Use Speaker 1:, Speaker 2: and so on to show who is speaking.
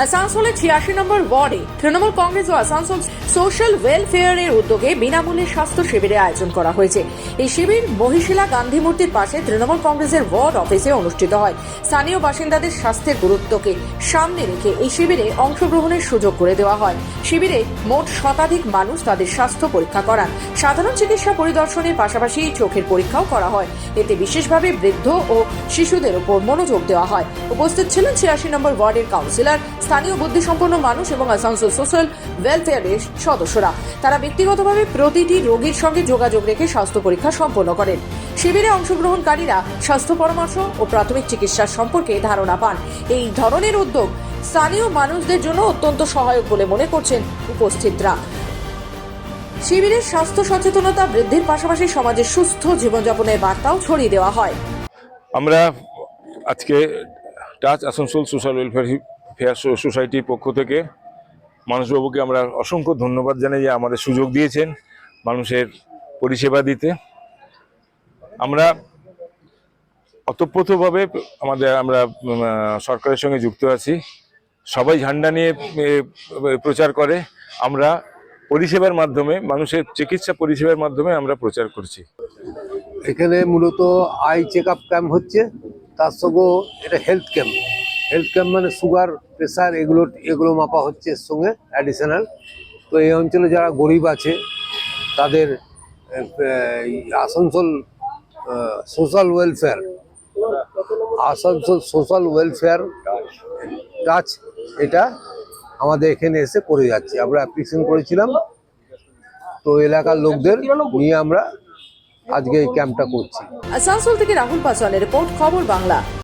Speaker 1: আসানসোলের ছিয়াশি নম্বর ওয়ার্ডে তৃণমূল কংগ্রেস ও আসানসোল সোশ্যাল ওয়েলফেয়ারের উদ্যোগে বিনামূল্যে স্বাস্থ্য শিবিরের আয়োজন করা হয়েছে। এই শিবির মহিশিলা গান্ধী মূর্তির পাশে তৃণমূল কংগ্রেসের ওয়ার্ড অফিসে অনুষ্ঠিত হয়। স্থানীয় বাসিন্দাদের স্বাস্থ্যের গুরুত্বকে সামনে রেখে এই শিবিরে অংশগ্রহণের সুযোগ করে দেওয়া হয়। শিবিরে মোট শতাধিক মানুষ তাদের স্বাস্থ্য পরীক্ষা করান। সাধারণ চিকিৎসা পরিদর্শনের পাশাপাশি চোখের পরীক্ষাও করা হয়। এতে বিশেষভাবে বৃদ্ধ ও শিশুদের উপর মনোযোগ দেওয়া হয়। উপস্থিত ছিলেন ছিয়াশি নম্বর ওয়ার্ডের কাউন্সিলর স্থানীয় বুদ্ধিসম্পন্ন মানুষ এবং আসানসোল সোশ্যাল ওয়েলফেয়ারের সদস্যরা। তারা ব্যক্তিগতভাবে প্রতিটি রোগীর সঙ্গে যোগাযোগ রেখে স্বাস্থ্য পরীক্ষা সম্পন্ন করেন। শিবিরে অংশগ্রহণকারীরা স্বাস্থ্য পরামর্শ ও প্রাথমিক চিকিৎসার সম্পর্কে ধারণা পান। এই ধরনের উদ্যোগ স্থানীয় মানুষদের জন্য অত্যন্ত সহায়ক বলে মনে করছেন উপস্থিতরা। শিবিরের স্বাস্থ্য সচেতনতা বৃদ্ধির পাশাপাশি সমাজের সুস্থ জীবনযাপনের বার্তাও ছড়িয়ে দেওয়া হয়।
Speaker 2: আমরা আজকে touch Asansol social welfare fair সোসাইটির পক্ষ থেকে মানুষবাবুকে আমরা অসংখ্য ধন্যবাদ জানাই যে আমাদের সুযোগ দিয়েছেন মানুষের পরিষেবা দিতে। আমরা অতপ্রতভাবে আমাদের, আমরা সরকারের সঙ্গে যুক্ত আছি। সবাই ঝান্ডা নিয়ে প্রচার করে। আমরা পরিষেবার মাধ্যমে, মানুষের চিকিৎসা পরিষেবার মাধ্যমে আমরা প্রচার করছি।
Speaker 3: এখানে মূলত আই চেক আপ ক্যাম্প হচ্ছে, তার সঙ্গেও এটা হেলথ ক্যাম্প। হেলথ ক্যাম্প মানে সুগার প্রেশার এগুলো এগুলো মাপা হচ্ছে এর সঙ্গে অ্যাডিশনাল তো এই অঞ্চলে যারা গরিব আছে, তাদের Asansol social welfare Asansol social welfare touch এটা আমাদের এখানে এসে করে যাচ্ছে। আমরা অ্যাপ্লিকেশন করেছিলাম। তো এলাকার লোকদের নিয়ে আমরা আজকে এই ক্যাম্পটা করছি।
Speaker 1: আসানসোল থেকে রাহুল পাসওয়ানের রিপোর্ট, খবর বাংলা।